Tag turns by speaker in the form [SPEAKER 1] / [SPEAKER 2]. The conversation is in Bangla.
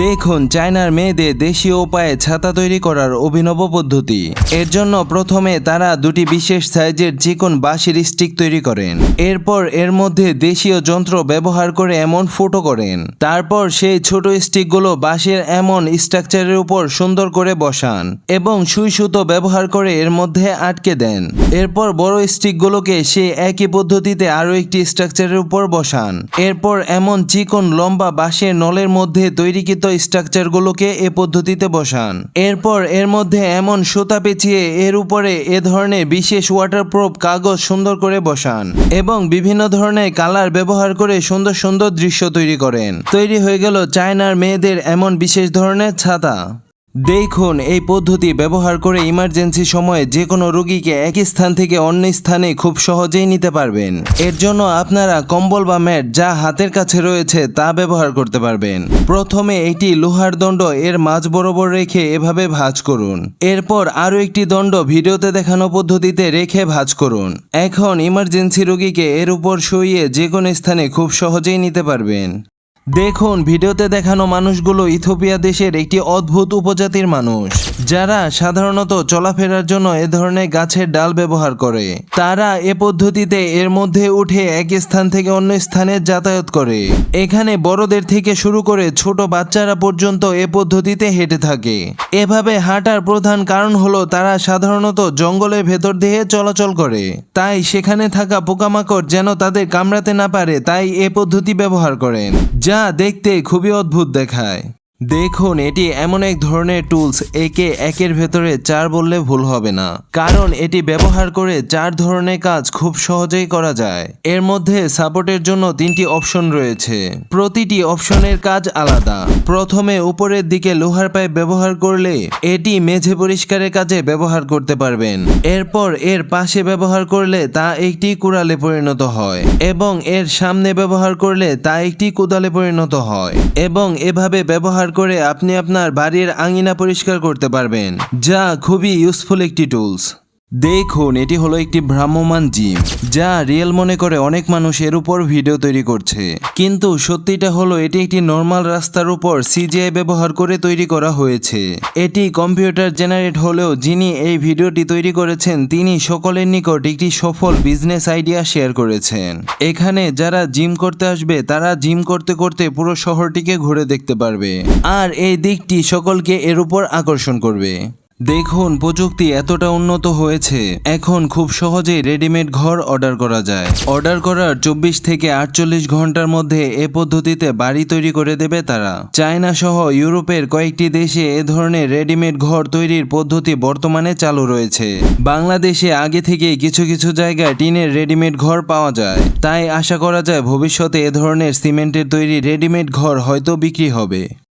[SPEAKER 1] দেখুন, চায়নার মেয়েদের দেশীয় উপায়ে ছাতা তৈরি করার অভিনব পদ্ধতি। এর জন্য প্রথমে তারা দুটি বিশেষ সাইজের চিকন বাঁশের স্টিক তৈরি করেন। এরপর এর মধ্যে দেশীয় যন্ত্র ব্যবহার করে এমন ফুটো করেন। তারপর সেই ছোট স্টিকগুলো বাঁশের এমন স্ট্রাকচারের উপর সুন্দর করে বসান এবং সুই সুতো ব্যবহার করে এর মধ্যে আটকে দেন। এরপর বড় স্টিকগুলোকে সেই একই পদ্ধতিতে আরও একটি স্ট্রাকচারের উপর বসান। এরপর এমন চিকন লম্বা বাঁশের নলের মধ্যে তৈরিকৃত স্ট্রাকচারগুলোকে এ পদ্ধতিতে বসান। এরপর এর মধ্যে এমন সুতা পেঁচিয়ে এর উপরে এ ধরনের বিশেষ ওয়াটারপ্রুফ কাগজ সুন্দর করে বসান এবং বিভিন্ন ধরনের কালার ব্যবহার করে সুন্দর সুন্দর দৃশ্য তৈরি করেন। তৈরি হয়ে গেল চায়নার মেয়েদের এমন বিশেষ ধরনের ছাতা। দেখুন, এই পদ্ধতি ব্যবহার করে ইমার্জেন্সি সময়ে যে কোনো রোগীকে এক স্থান থেকে অন্য স্থানে খুব সহজেই নিতে পারবেন। এর জন্য আপনারা কম্বল বা ম্যাট যা হাতের কাছে রয়েছে তা ব্যবহার করতে পারবেন। প্রথমে একটি লোহার দণ্ড এর মাঝ বরাবর রেখে এভাবে ভাঁজ করুন। এরপর আরও একটি দণ্ড ভিডিওতে দেখানো পদ্ধতিতে রেখে ভাঁজ করুন। এখন ইমার্জেন্সি রোগীকে এর উপর শুইয়ে যে কোনো স্থানে খুব সহজেই নিতে পারবেন। দেখুন, ভিডিওতে দেখানো মানুষগুলো ইথোপিয়া দেশের একটি অদ্ভুত উপজাতির মানুষ। যারা সাধারণত চলাফেরার জন্য এ ধরনের গাছের ডাল ব্যবহার করে। তারা এ পদ্ধতিতে এর মধ্যে উঠে এক স্থান থেকে অন্য স্থানে যাতায়াত করে। এখানে বড়দের থেকে শুরু করে ছোট বাচ্চারা পর্যন্ত এ পদ্ধতিতে হেঁটে থাকে। এভাবে হাঁটার প্রধান কারণ হলো তারা সাধারণত জঙ্গলের ভেতর দিয়ে চলাচল করে। তাই সেখানে থাকা পোকামাকড় যেন তাদের কামড়াতে না পারে, তাই এ পদ্ধতি ব্যবহার করেন। যা দেখতে খুবই অদ্ভুত দেখায়। দেখুন, এটি এমন এক ধরনের টুলস একে একের ভেতরে চার বললে ভুল হবে না। কারণ, এটি ব্যবহার করে চার ধরনের কাজ খুব সহজেই করা যায়। এর মধ্যে সাপোর্টের জন্য তিনটি অপশন রয়েছে। প্রতিটি অপশনের কাজ আলাদা। প্রথমে উপরের দিকে লোহার পাইপ ব্যবহার করলে এটি মেঝে পরিষ্কারের কাজে ব্যবহার করতে পারবেন। এরপর এর পাশে ব্যবহার করলে তা একটি কুড়ালে পরিণত হয় এবং এর সামনে ব্যবহার করলে তা একটি কোদালে পরিণত হয়। এবং এভাবে ব্যবহার করে আপনি আপনার বাড়ির আঙিনা পরিষ্কার করতে পারবেন যা খুবই ইউজফুল একটি টুলস দেখুন, এটি হলো একটি ভ্রাম্যমান জিম, যা রিয়েল মনে করে অনেক মানুষ এর উপর ভিডিও তৈরি করছে। কিন্তু সত্যিটা হলো, এটি একটি নর্মাল রাস্তার উপর সিজিআই ব্যবহার করে তৈরি করা হয়েছে। এটি কম্পিউটার জেনারেট হলেও যিনি এই ভিডিওটি তৈরি করেছেন, তিনি সকলের নিকট একটি সফল বিজনেস আইডিয়া শেয়ার করেছেন। এখানে যারা জিম করতে আসবে, তারা জিম করতে করতে পুরো শহরটিকে ঘুরে দেখতে পারবে। আর এই দিকটি সকলকে এর উপর আকর্ষণ করবে। দেখুন, প্রযুক্তি এতটা উন্নত হয়েছে। এখন খুব সহজেই রেডিমেড ঘর অর্ডার করা যায়। অর্ডার করার চব্বিশ থেকে আটচল্লিশ ঘণ্টার মধ্যে এ পদ্ধতিতে বাড়ি তৈরি করে দেবে তারা। চায়না সহ ইউরোপের কয়েকটি দেশে এ ধরনের রেডিমেড ঘর তৈরির পদ্ধতি বর্তমানে চালু রয়েছে। বাংলাদেশে আগে থেকে কিছু কিছু জায়গায় টিনের রেডিমেড ঘর পাওয়া যায়। তাই আশা করা যায় ভবিষ্যতে এ ধরনের সিমেন্টের তৈরি রেডিমেড ঘর হয়তো বিক্রি হবে।